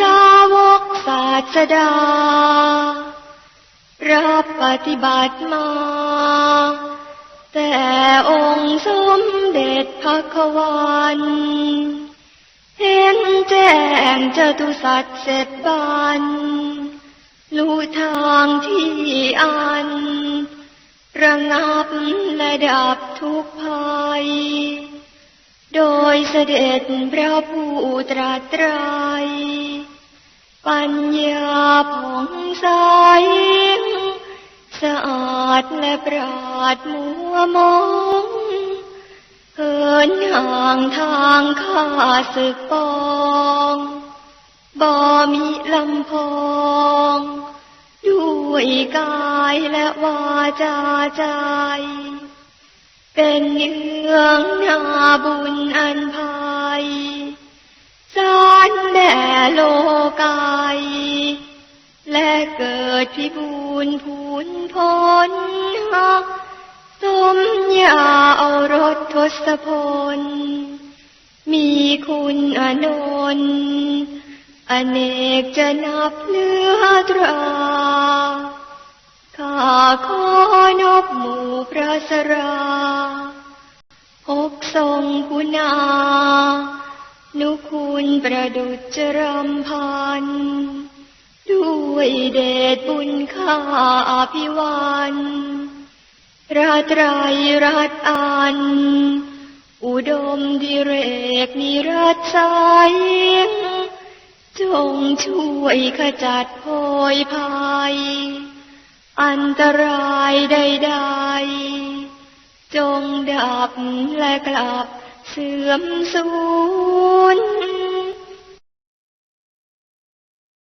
สาวกศาสดา รับปฏิบัติมา แต่องค์สมเด็จพระควันเห็นแจ้งเจตุสัจเสร็จบันรู้ทางที่อัน ระงับและดับทุกภัยโดย เสด็จพระผู้ตรัสไตรปัญญาผ่องใสสะอาดและปราดมัวมองเหินห่างทางข้าศึกปองบ่มีลำพองด้วยกายและวาจาใจ เป็นเนืองนาบุญอันภัยสารแด่โลกายและเกิดพิบูลพูนพ้นหักสมยาเอารถทศพล มีคุณอนนอเนกจะนับเลือตราข้าขอนบมู พระสราหกทรงคุณา นุคุณประดุจจรำพัน ด้วยเดชบุญข้าอภิวันพระไตรรัตอัน อุดมดิเรกนิรัตสายจงช่วยขจัดโพยภัย อันตรายใดๆ จงดับและกลับเสื่อมสูญ